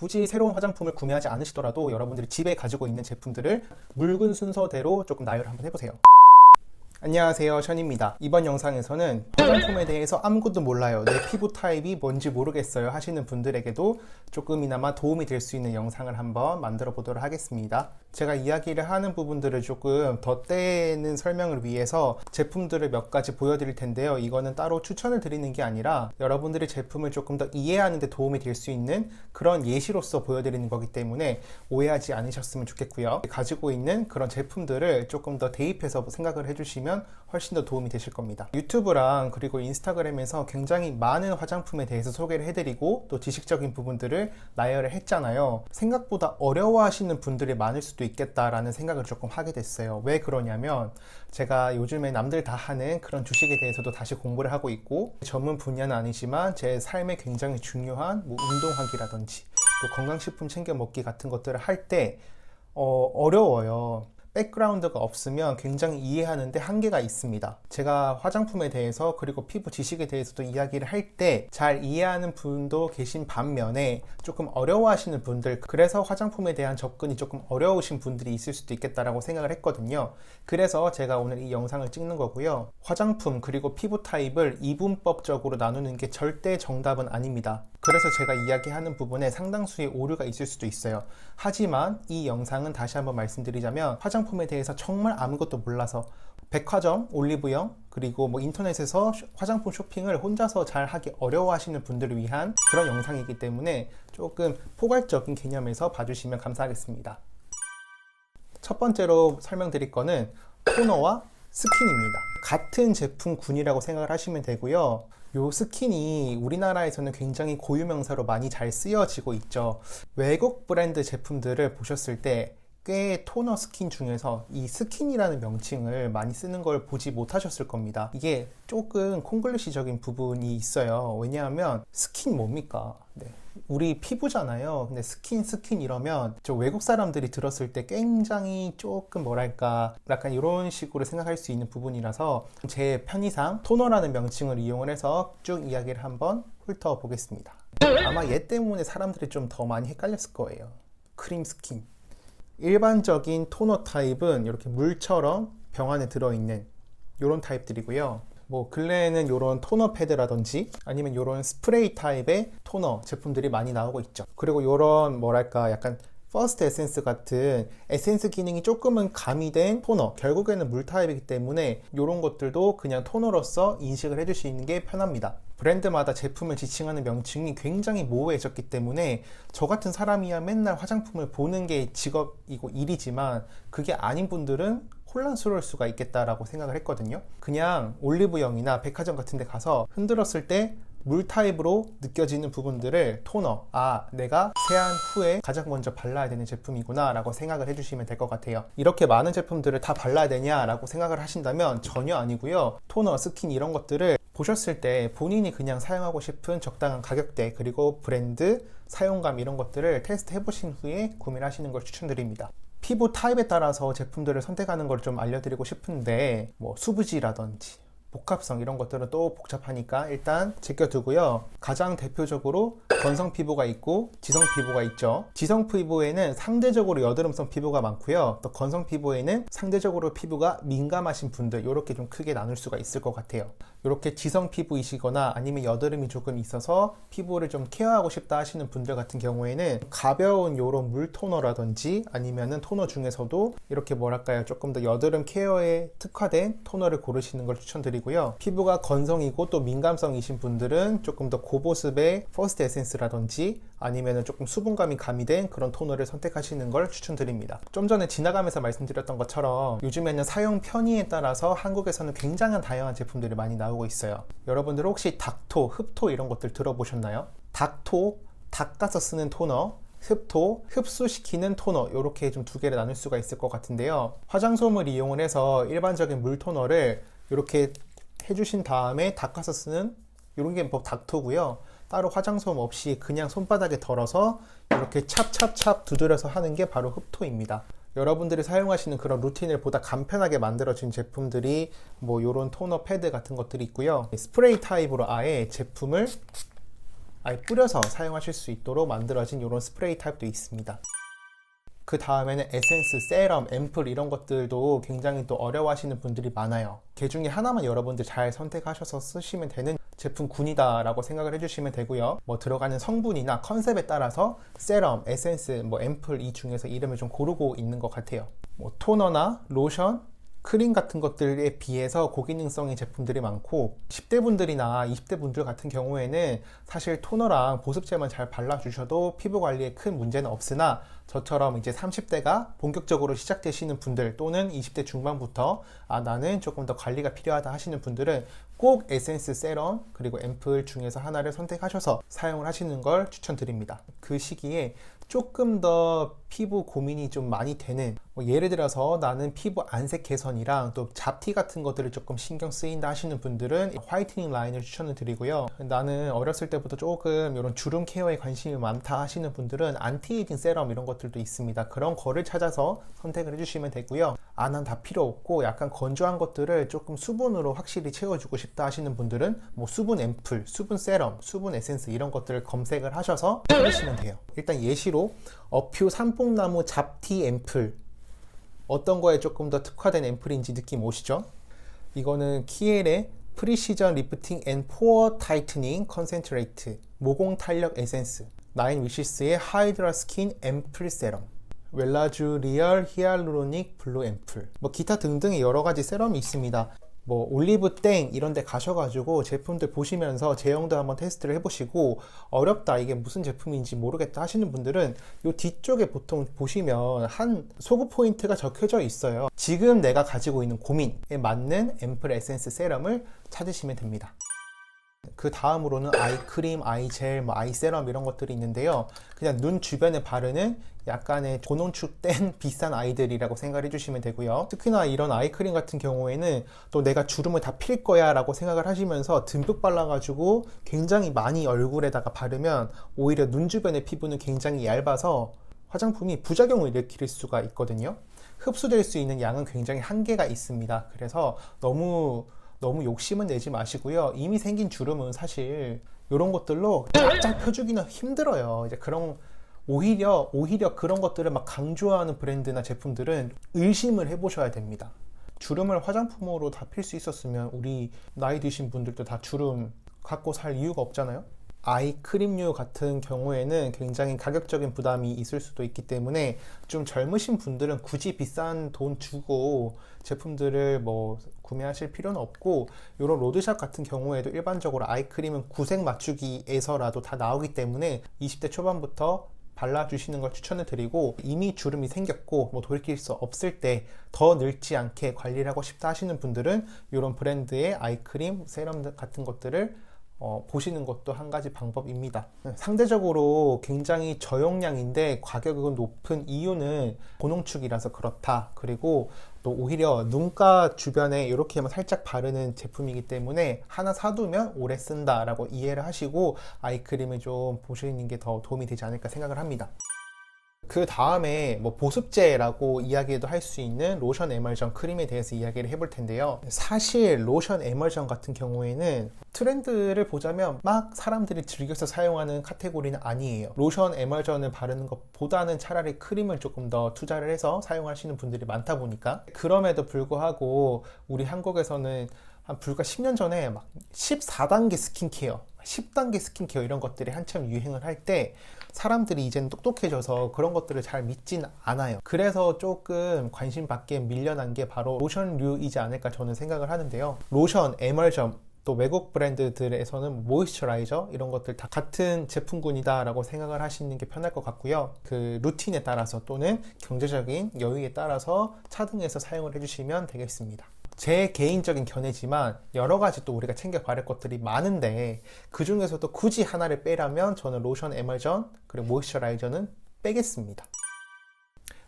굳이 새로운 화장품을 구매하지 않으시더라도 여러분들이 집에 가지고 있는 제품들을 묽은 순서대로 조금 나열을 한번 해보세요. 안녕하세요 션입니다. 이번 영상에서는 화장품에 대해서 아무것도 몰라요. 내 피부 타입이 뭔지 모르겠어요 하시는 분들에게도 조금이나마 도움이 될 수 있는 영상을 한번 만들어 보도록 하겠습니다. 제가 이야기를 하는 부분들을 조금 덧대는 설명을 위해서 제품들을 몇 가지 보여드릴 텐데요. 이거는 따로 추천을 드리는 게 아니라 여러분들이 제품을 조금 더 이해하는 데 도움이 될 수 있는 그런 예시로서 보여드리는 거기 때문에 오해하지 않으셨으면 좋겠고요. 가지고 있는 그런 제품들을 조금 더 대입해서 생각을 해주시면 훨씬 더 도움이 되실 겁니다. 유튜브랑 그리고 인스타그램에서 굉장히 많은 화장품에 대해서 소개를 해드리고 또 지식적인 부분들을 나열을 했잖아요. 생각보다 어려워하시는 분들이 많을 수도 있겠다라는 생각을 조금 하게 됐어요. 왜 그러냐면 제가 요즘에 남들 다 하는 그런 주식에 대해서도 다시 공부를 하고 있고 전문 분야는 아니지만 제 삶에 굉장히 중요한 뭐 운동하기라든지 또 건강식품 챙겨 먹기 같은 것들을 할때 어, 어려워요. 백그라운드가 없으면 굉장히 이해하는데 한계가 있습니다. 제가 화장품에 대해서 그리고 피부 지식에 대해서도 이야기를 할 때 잘 이해하는 분도 계신 반면에 조금 어려워하시는 분들 그래서 화장품에 대한 접근이 조금 어려우신 분들이 있을 수도 있겠다라고 생각을 했거든요. 그래서 제가 오늘 이 영상을 찍는 거고요. 화장품 그리고 피부 타입을 이분법적으로 나누는 게 절대 정답은 아닙니다. 그래서 제가 이야기하는 부분에 상당수의 오류가 있을 수도 있어요. 하지만 이 영상은 다시 한번 말씀드리자면 화장 품에 대해서 정말 아무것도 몰라서 백화점, 올리브영, 그리고 뭐 인터넷에서 쇼- 화장품 쇼핑을 혼자서 잘 하기 어려워하시는 분들을 위한 그런 영상이기 때문에 조금 포괄적인 개념에서 봐주시면 감사하겠습니다. 첫 번째로 설명드릴 거는 토너와 스킨입니다. 같은 제품군이라고 생각을 하시면 되고요. 요 스킨이 우리나라에서는 굉장히 고유명사로 많이 잘 쓰여지고 있죠. 외국 브랜드 제품들을 보셨을 때 꽤 토너 스킨 중에서 이 스킨이라는 명칭을 많이 쓰는 걸 보지 못하셨을 겁니다. 이게 조금 콩글리시적인 부분이 있어요. 왜냐하면 스킨 뭡니까? 네. 우리 피부잖아요. 근데 스킨 스킨 이러면 저 외국 사람들이 들었을 때 굉장히 조금 뭐랄까 약간 이런 식으로 생각할 수 있는 부분이라서 제 편의상 토너라는 명칭을 이용을 해서 쭉 이야기를 한번 훑어 보겠습니다. 아마 얘 때문에 사람들이 좀 더 많이 헷갈렸을 거예요. 크림 스킨. 일반적인 토너 타입은 이렇게 물처럼 병 안에 들어있는 이런 타입들이고요. 뭐 근래에는 이런 토너 패드라든지 아니면 이런 스프레이 타입의 토너 제품들이 많이 나오고 있죠. 그리고 이런 뭐랄까 약간 퍼스트 에센스 같은 에센스 기능이 조금은 가미된 토너 결국에는 물 타입이기 때문에 이런 것들도 그냥 토너로서 인식을 해줄 수 있는 게 편합니다. 브랜드마다 제품을 지칭하는 명칭이 굉장히 모호해졌기 때문에 저 같은 사람이야 맨날 화장품을 보는 게 직업이고 일이지만 그게 아닌 분들은 혼란스러울 수가 있겠다라고 생각을 했거든요. 그냥 올리브영이나 백화점 같은 데 가서 흔들었을 때 물 타입으로 느껴지는 부분들을 토너, 아, 내가 세안 후에 가장 먼저 발라야 되는 제품이구나 라고 생각을 해주시면 될 것 같아요. 이렇게 많은 제품들을 다 발라야 되냐 라고 생각을 하신다면 전혀 아니고요. 토너, 스킨 이런 것들을 보셨을 때 본인이 그냥 사용하고 싶은 적당한 가격대 그리고 브랜드, 사용감 이런 것들을 테스트 해보신 후에 구매를 하시는 걸 추천드립니다. 피부 타입에 따라서 제품들을 선택하는 걸 좀 알려드리고 싶은데 뭐 수부지라든지 복합성 이런 것들은 또 복잡하니까 일단 제껴두고요. 가장 대표적으로 건성 피부가 있고 지성 피부가 있죠. 지성 피부에는 상대적으로 여드름성 피부가 많고요. 또 건성 피부에는 상대적으로 피부가 민감하신 분들 이렇게 좀 크게 나눌 수가 있을 것 같아요. 이렇게 지성 피부이시거나 아니면 여드름이 조금 있어서 피부를 좀 케어하고 싶다 하시는 분들 같은 경우에는 가벼운 요런 물 토너라든지 아니면은 토너 중에서도 이렇게 뭐랄까요? 조금 더 여드름 케어에 특화된 토너를 고르시는 걸 추천드리고요. 피부가 건성이고 또 민감성이신 분들은 조금 더 고보습의 퍼스트 에센스라든지 아니면은 조금 수분감이 가미된 그런 토너를 선택하시는 걸 추천드립니다. 좀 전에 지나가면서 말씀드렸던 것처럼 요즘에는 사용 편의에 따라서 한국에서는 굉장한 다양한 제품들이 많이 나오고 있어요 여러분들 혹시 닥토, 흡토 이런 것들 들어보셨나요? 닥토, 닦아서 쓰는 토너 흡토, 흡수시키는 토너 이렇게 좀 두 개를 나눌 수가 있을 것 같은데요. 화장솜을 이용을 해서 일반적인 물 토너를 이렇게 해주신 다음에 닦아서 쓰는 이런 게 뭐 닥토고요. 따로 화장솜 없이 그냥 손바닥에 덜어서 이렇게 찹찹찹 두드려서 하는 게 바로 흡토입니다. 여러분들이 사용하시는 그런 루틴을 보다 간편하게 만들어진 제품들이 뭐 이런 토너 패드 같은 것들이 있고요. 스프레이 타입으로 아예 제품을 아예 뿌려서 사용하실 수 있도록 만들어진 이런 스프레이 타입도 있습니다. 그 다음에는 에센스, 세럼, 앰플 이런 것들도 굉장히 또 어려워하시는 분들이 많아요. 그 중에 하나만 여러분들 잘 선택하셔서 쓰시면 되는 제품군이다라고 생각을 해주시면 되고요. 뭐 들어가는 성분이나 컨셉에 따라서 세럼, 에센스, 뭐 앰플 이 중에서 이름을 좀 고르고 있는 것 같아요. 뭐 토너나 로션, 크림 같은 것들에 비해서 고기능성의 제품들이 많고 10대 분들이나 20대 분들 같은 경우에는 사실 토너랑 보습제만 잘 발라주셔도 피부 관리에 큰 문제는 없으나 저처럼 이제 30대가 본격적으로 시작되시는 분들 또는 20대 중반부터 아 나는 조금 더 관리가 필요하다 하시는 분들은 꼭 에센스 세럼 그리고 앰플 중에서 하나를 선택하셔서 사용을 하시는 걸 추천드립니다. 그 시기에 조금 더 피부 고민이 좀 많이 되는 뭐 예를 들어서 나는 피부 안색 개선이랑 또 잡티 같은 것들을 조금 신경 쓰인다 하시는 분들은 화이트닝 라인을 추천을 드리고요. 나는 어렸을 때부터 조금 이런 주름 케어에 관심이 많다 하시는 분들은 안티에이징 세럼 이런 것들도 있습니다. 그런 거를 찾아서 선택을 해주시면 되고요. 아난 다 필요 없고 약간 건조한 것들을 조금 수분으로 확실히 채워주고 싶다 하시는 분들은 뭐 수분 앰플, 수분 세럼, 수분 에센스 이런 것들을 검색을 하셔서 찾으시면 돼요. 일단 예시로 어퓨 삼뽕나무 잡티 앰플. 어떤 거에 조금 더 특화된 앰플인지 느낌 오시죠? 이거는 키엘의 프리시전 리프팅 앤 포어 타이트닝 컨센트레이트 모공 탄력 에센스 나인 위시스의 하이드라 스킨 앰플 세럼 웰라주 리얼 히알루로닉 블루 앰플. 뭐 기타 등등의 여러 가지 세럼이 있습니다 뭐 올리브 땡 이런 데 가셔가지고 제품들 보시면서 제형도 한번 테스트를 해보시고 어렵다 이게 무슨 제품인지 모르겠다 하시는 분들은 요 뒤쪽에 보통 보시면 한 소구 포인트가 적혀져 있어요. 지금 내가 가지고 있는 고민에 맞는 앰플 에센스 세럼을 찾으시면 됩니다 그 다음으로는 아이크림, 아이젤, 뭐 아이세럼 이런 것들이 있는데요. 그냥 눈 주변에 바르는 약간의 고농축된 비싼 아이들이라고 생각을 해주시면 되고요. 특히나 이런 아이크림 같은 경우에는 또 내가 주름을 다 필 거야 라고 생각을 하시면서 듬뿍 발라가지고 굉장히 많이 얼굴에다가 바르면 오히려 눈 주변의 피부는 굉장히 얇아서 화장품이 부작용을 일으킬 수가 있거든요. 흡수될 수 있는 양은 굉장히 한계가 있습니다. 그래서 너무 너무 욕심은 내지 마시고요. 이미 생긴 주름은 사실 이런 것들로 쫙쫙 펴주기는 힘들어요. 이제 그런 오히려 오히려 그런 것들을 막 강조하는 브랜드나 제품들은 의심을 해보셔야 됩니다. 주름을 화장품으로 다 필 수 있었으면 우리 나이 드신 분들도 다 주름 갖고 살 이유가 없잖아요. 아이크림류 같은 경우에는 굉장히 가격적인 부담이 있을 수도 있기 때문에 좀 젊으신 분들은 굳이 비싼 돈 주고 제품들을 뭐 구매하실 필요는 없고 이런 로드샵 같은 경우에도 일반적으로 아이크림은 구색 맞추기에서라도 다 나오기 때문에 20대 초반부터 발라주시는 걸 추천을 드리고 이미 주름이 생겼고 뭐 돌이킬 수 없을 때 더 늙지 않게 관리를 하고 싶다 하시는 분들은 이런 브랜드의 아이크림, 세럼 같은 것들을 어, 보시는 것도 한 가지 방법입니다. 상대적으로 굉장히 저용량인데 가격은 높은 이유는 고농축이라서 그렇다. 그리고 또 오히려 눈가 주변에 이렇게만 살짝 바르는 제품이기 때문에 하나 사두면 오래 쓴다라고 이해를 하시고 아이크림을 좀 보시는 게 더 도움이 되지 않을까 생각을 합니다. 그 다음에 뭐 보습제라고 이야기도 할 수 있는 로션 에멀전 크림에 대해서 이야기를 해볼 텐데요. 사실 로션 에멀전 같은 경우에는 트렌드를 보자면 막 사람들이 즐겨서 사용하는 카테고리는 아니에요. 로션 에멀전을 바르는 것보다는 차라리 크림을 조금 더 투자를 해서 사용하시는 분들이 많다 보니까 그럼에도 불구하고 우리 한국에서는 한 불과 10년 전에 막 14단계 스킨케어, 10단계 스킨케어 이런 것들이 한참 유행을 할 때 사람들이 이제는 똑똑해져서 그런 것들을 잘 믿진 않아요. 그래서 조금 관심 밖에 밀려난 게 바로 로션류이지 않을까 저는 생각을 하는데요. 로션, 에멀전, 또 외국 브랜드들에서는 모이스처라이저 이런 것들 다 같은 제품군이다 라고 생각을 하시는 게 편할 것 같고요 그 루틴에 따라서 또는 경제적인 여유에 따라서 차등해서 사용을 해주시면 되겠습니다 제 개인적인 견해지만 여러 가지 또 우리가 챙겨 바를 것들이 많은데 그 중에서도 굳이 하나를 빼라면 저는 로션 에멀전 그리고 모이스처라이저는 빼겠습니다.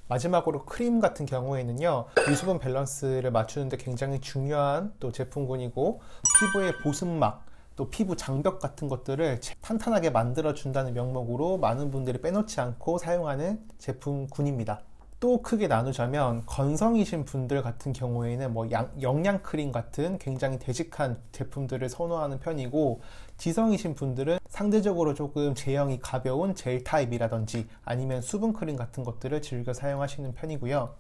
마지막으로 크림 같은 경우에는요 유수분 밸런스를 맞추는데 굉장히 중요한 또 제품군이고 피부의 보습막 또 피부 장벽 같은 것들을 탄탄하게 만들어 준다는 명목으로 많은 분들이 빼놓지 않고 사용하는 제품군입니다. 또 크게 나누자면 건성이신 분들 같은 경우에는 뭐 양- 영양 크림 같은 굉장히 되직한 제품들을 선호하는 편이고 지성이신 분들은 상대적으로 조금 제형이 가벼운 젤 타입이라든지 아니면 수분 크림 같은 것들을 즐겨 사용하시는 편이고요.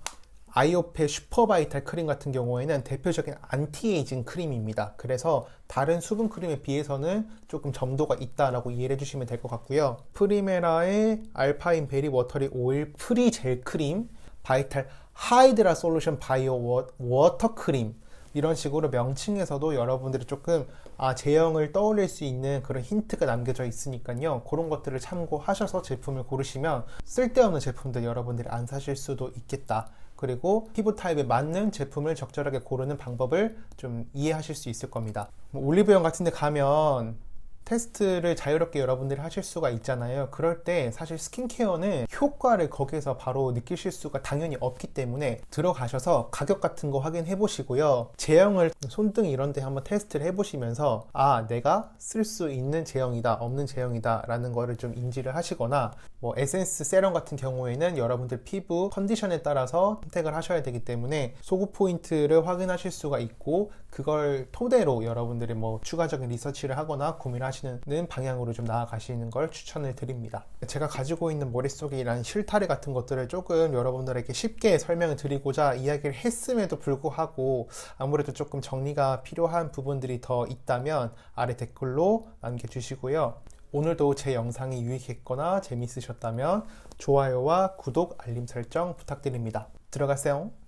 아이오페 슈퍼바이탈 크림 같은 경우에는 대표적인 안티에이징 크림입니다. 그래서 다른 수분 크림에 비해서는 조금 점도가 있다라고 이해를 해주시면 될 것 같고요. 프리메라의 알파인 베리 워터리 오일 프리 젤 크림, 바이탈 하이드라 솔루션 바이오 워- 워터 크림 이런 식으로 명칭에서도 여러분들이 조금 아, 제형을 떠올릴 수 있는 그런 힌트가 남겨져 있으니까요. 그런 것들을 참고하셔서 제품을 고르시면 쓸데없는 제품들 여러분들이 안 사실 수도 있겠다. 그리고 피부 타입에 맞는 제품을 적절하게 고르는 방법을 좀 이해하실 수 있을 겁니다. 뭐 올리브영 같은 데 가면 테스트를 자유롭게 여러분들이 하실 수가 있잖아요. 그럴 때 사실 스킨케어는 효과를 거기에서 바로 느끼실 수가 당연히 없기 때문에 들어가셔서 가격 같은 거 확인해 보시고요. 제형을 손등 이런 데 한번 테스트를 해 보시면서 아, 내가 쓸 수 있는 제형이다, 없는 제형이다 라는 거를 좀 인지를 하시거나 뭐 에센스 세럼 같은 경우에는 여러분들 피부 컨디션에 따라서 선택을 하셔야 되기 때문에 소구 포인트를 확인하실 수가 있고 그걸 토대로 여러분들이 뭐 추가적인 리서치를 하거나 고민을 하시는 방향으로 좀 나아가시는 걸 추천을 드립니다. 제가 가지고 있는 머릿속에 이런 실타래 같은 것들을 조금 여러분들에게 쉽게 설명을 드리고자 이야기를 했음에도 불구하고 아무래도 조금 정리가 필요한 부분들이 더 있다면 아래 댓글로 남겨주시고요. 오늘도 제 영상이 유익했거나 재밌으셨다면 좋아요와 구독, 알림 설정 부탁드립니다. 들어가세요.